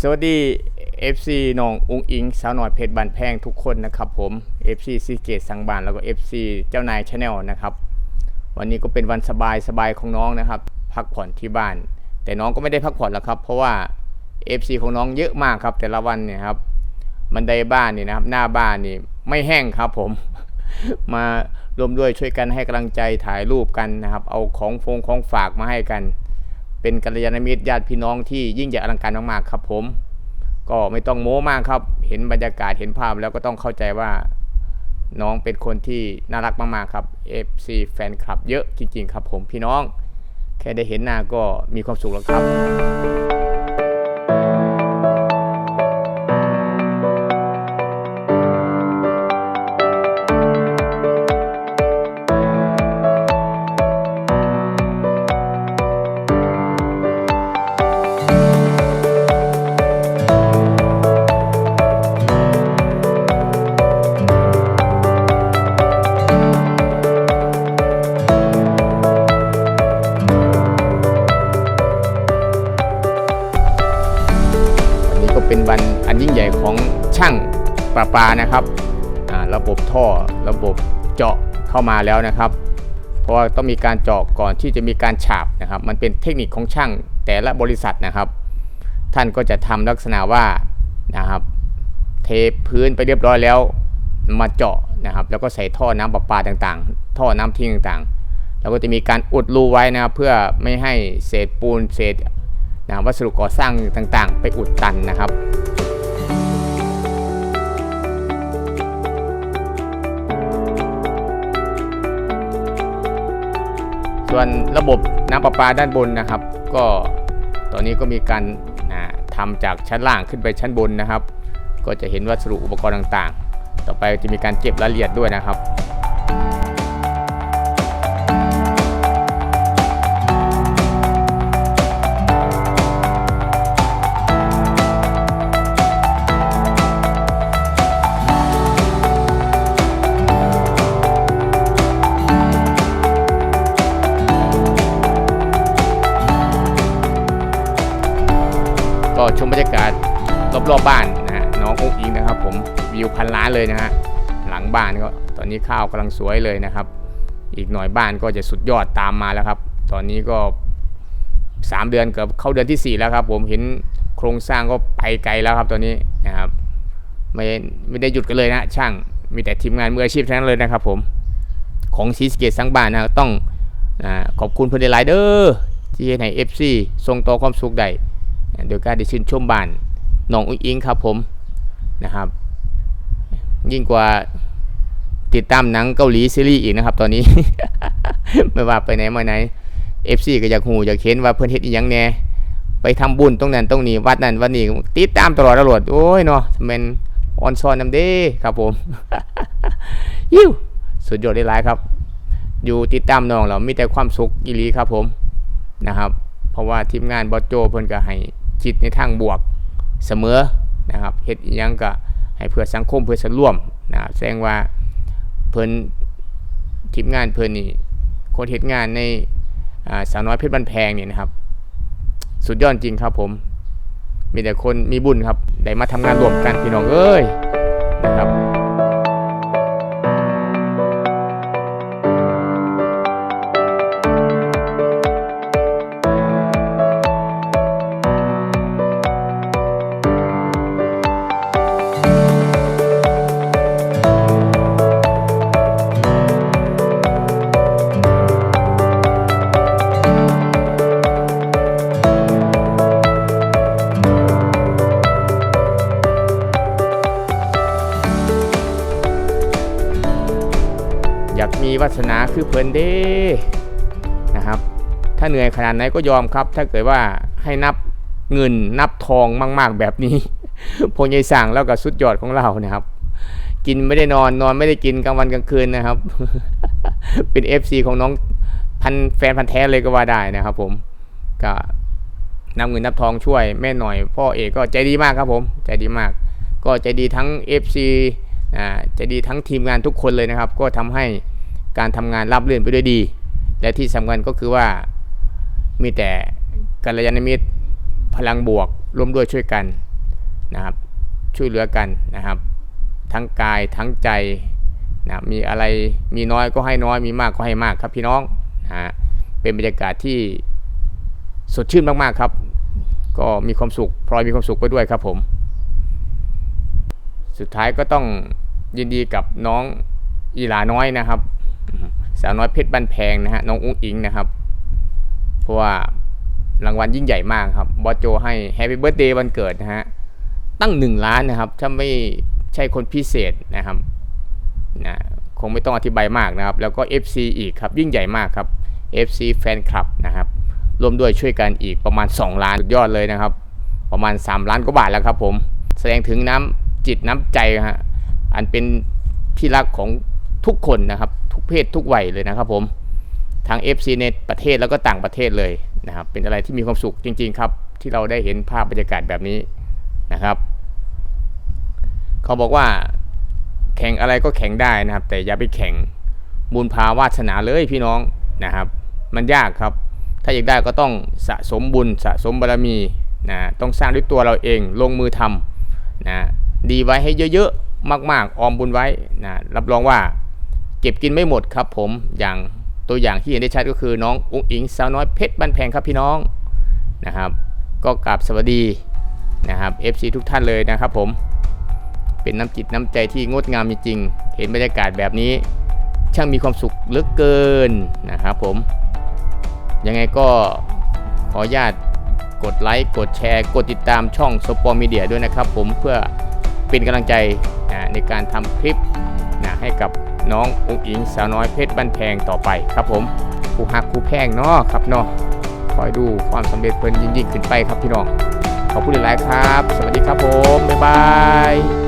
สวัสดี FC น้องอุ้งอิง สาวหน่อยเพชรบานแพงทุกคนนะครับผม FC ซีเกตสังบานแล้วก็ FC เจ้านายชาแนลนะครับ วันนี้ก็เป็นวันสบายสบายของน้องนะครับ พักผ่อนที่บ้าน แต่น้องก็ไม่ได้พักผ่อนหรอกครับ เพราะว่า FC ของน้องเยอะมากครับ แต่ละวันเนี่ยครับบันไดบ้านนี่นะครับ หน้าบ้านนี่ไม่แห้งครับผม มารวมด้วยช่วยกันให้กำลังใจถ่ายรูปกันนะครับ เอาของฟงของฝากมาให้กัน เป็นกัลยาณมิตรญาติพี่น้องที่ยิ่งใหญ่อลังการมากๆครับผม ก็ไม่ต้องโม้มากครับ เห็นบรรยากาศเห็นภาพแล้วก็ต้องเข้าใจว่าน้องเป็นคนที่น่ารักมากๆครับ FC แฟนคลับเยอะจริงๆครับผมพี่น้อง แค่ได้เห็นหน้าก็มีความสุขแล้วครับ ยิ่งใหญ่ของช่างประปานะครับระบบท่อระบบเจาะเข้ามาแล้วนะครับ เพราะว่าต้องมีการเจาะก่อนที่จะมีการฉาบนะครับ มันเป็นเทคนิคของช่างแต่ละบริษัทนะครับ ท่านก็จะทำลักษณะว่านะครับ เทพื้นไปเรียบร้อยแล้วมาเจาะนะครับ แล้วก็ใส่ท่อน้ำประปาต่างๆ ท่อน้ำทิ้งต่างๆ แล้วก็จะมีการอุดรูไว้นะครับเพื่อไม่ให้เศษปูนเศษนะวัสดุก่อสร้างต่างๆ ไปอุดตันนะครับ ส่วนระบบน้ำประปาด้านบนนะครับ ก็ตอนนี้ก็มีการนะทำจากชั้นล่างขึ้นไปชั้นบนนะครับ ก็จะเห็นวัสดุอุปกรณ์ต่างๆ ต่อไปจะมีการเก็บรายละเอียดด้วยนะครับ ชมบรรยากาศรอบๆบบ้านนะฮะน้องอุ๊กอิงนะครับ ผมวิวพันล้านเลยนะฮะหลังบ้านก็ตอนนี้ข้าวกำลังสวยเลยนะครับ อีกหน่อยบ้านก็จะสุดยอดตามมาแล้วครับ ตอนนี้ก็ 3 เดือนเกือบเข้าเดือนที่ 4 แล้วครับ ผมเห็นโครงสร้างก็ไปไกลแล้วครับตอนนี้นะครับไม่ไม่ได้หยุดกันเลยนะ ช่างมีแต่ทีมงานมืออาชีพทั้งนั้นเลยนะครับ ผมของซีสเกตสังบ้านนะต้องขอบคุณเพื่อนหลายเด้อที่ให้เอฟซีส่งต่อความสุขได้ โดยการได้ชื่นชมบ้านน้องอุ้งอิงครับผมนะครับ ยิ่งกว่าติดตามหนังเกาหลีซีรีส์อีกนะครับ ตอนนี้ ไม่ว่าไปไหนมาไหน FC ก็อยากหูอยากเห็นว่าเพิ่อนเฮ็ดอีหยังแน่ไปทำบุญตรงนั้นตรงนี้วัดนั้นวัดนี้ติดตามตลอดตลอดโอ้ยเนาะแม่นออนซอนนำเด้ครับผมยิวสุดยอดได้หลายครับ อยู่ติดตามน้องเรามีแต่ความสุขอีหลีครับผมนะครับ เพราะว่าทีมงานบอสโจเพิ่นก็ให้คิดในทางบวกเสมอนะครับเฮ็ดอิหยังก็ให้เพื่อสังคมเพื่อส่วนร่วมนะครับแสดงว่าเพิ่นทีมงานเพิ่นนี่คนเฮ็ดงานในสาวน้อยเพชรบ้านแพงนี่นะครับ สุดยอดจริงครับผม มีแต่คนมีบุญครับ ได้มาทำงานร่วมกันพี่น้องเอ้ยนะครับ วาสนาคือเพิ่นเด้นะครับ ถ้าเหนื่อยขนาดไหนก็ยอมครับ ถ้าเกิดว่าให้นับเงินนับทองมาก ๆ แบบนี้พงยายสั่งแล้วก็สุดยอดของเรานะครับ กินไม่ได้นอนนอนไม่ได้กินกลางวันกลางคืนนะครับ เป็น FC ของน้องพันแฟนพันแท้เลยก็ว่าได้นะครับ ผมก็นำเงินนับทองช่วยแม่หน่อย พ่อเอกก็ใจดีมากครับผม ใจดีมาก ก็ใจดีทั้ง FC อ่าใจดีทั้งทีมงานทุกคนเลยนะครับ ก็ทำให้ การทำงานราบรื่นไปด้วยดี และที่สำคัญก็คือว่ามีแต่กัลยาณมิตรพลังบวกร่วมด้วยช่วยกันนะครับช่วยเหลือกันนะครับ ทั้งกายทั้งใจนะมีอะไรมีน้อยก็ให้น้อยมีมากก็ให้มากครับพี่น้องนะฮะเป็นบรรยากาศที่สดชื่นมากๆครับ ก็มีความสุขพลอยมีความสุขไปด้วยครับผม สุดท้ายก็ต้องยินดีกับน้องอีหลาน้อยนะครับ สาวน้อยเพชรบันแพงนะฮะน้องอุ้งอิงนะครับเพราะว่ารางวัลยิ่งใหญ่มากครับบอสโจให้แฮปปี้เบิร์ดเดย์วันเกิดนะฮะตั้ง 1 ล้านนะครับ ถ้าไม่ใช่คนพิเศษนะครับนะคงไม่ต้องอธิบายมากนะครับ แล้วก็ FC อีกครับยิ่งใหญ่มากครับ FC แฟนคลับนะครับรวมด้วยช่วยกันอีกประมาณ 2 ล้านสุดยอดเลยนะครับ ประมาณ 3 ล้านกว่าบาทแล้วครับผม แสดงถึงน้ำจิตน้ำใจฮะอันเป็นที่รักของทุกคนนะครับ ทุกเพศทุกวัยเลยนะครับผมทั้ง FC ในประเทศแล้วก็ต่างประเทศเลยนะครับเป็นอะไรที่มีความสุขจริง ๆ ครับ ที่เราได้เห็นภาพบรรยากาศแบบนี้นะครับ เขาบอกว่าแข่งอะไรก็แข่งได้นะครับ แต่อย่าไปแข่งบุญพาวาสนาเลยพี่น้องนะครับ มันยากครับ ถ้าอยากได้ก็ต้องสะสมบุญสะสมบารมีนะต้องสร้างด้วยตัวเราเองลงมือทำนะดีไว้ให้เยอะๆมากๆ ออมบุญไว้นะรับรองว่า เก็บกินไม่หมดครับผมอย่างตัวอย่างที่เห็นได้ชัดก็คือน้องอุ้งอิงสาวน้อยเพชรบ้านแพงครับพี่น้องนะครับ ก็กราบสวัสดีนะครับ FC ทุกท่านเลยนะครับผมเป็นน้ำจิตน้ำใจที่งดงามจริงๆเห็นบรรยากาศแบบนี้ ช่างมีความสุขเหลือเกินนะครับผมยังไงก็ขออนุญาตกดไลค์กดแชร์ กดติดตามช่องสปอร์มีเดียด้วยนะครับผมเพื่อเป็นกำลังใจนะในการทำคลิปนะให้กับ น้องอุ้งอิงสาวน้อยเพชรบ้านแพงต่อไปครับผมครูหักครูแพงเนาะครับเนาะคอยดูความสำเร็จเพิ่นยิ่งขึ้นไปครับพี่น้องขอบคุณหลายๆครับ สวัสดีครับผมบ๊ายบาย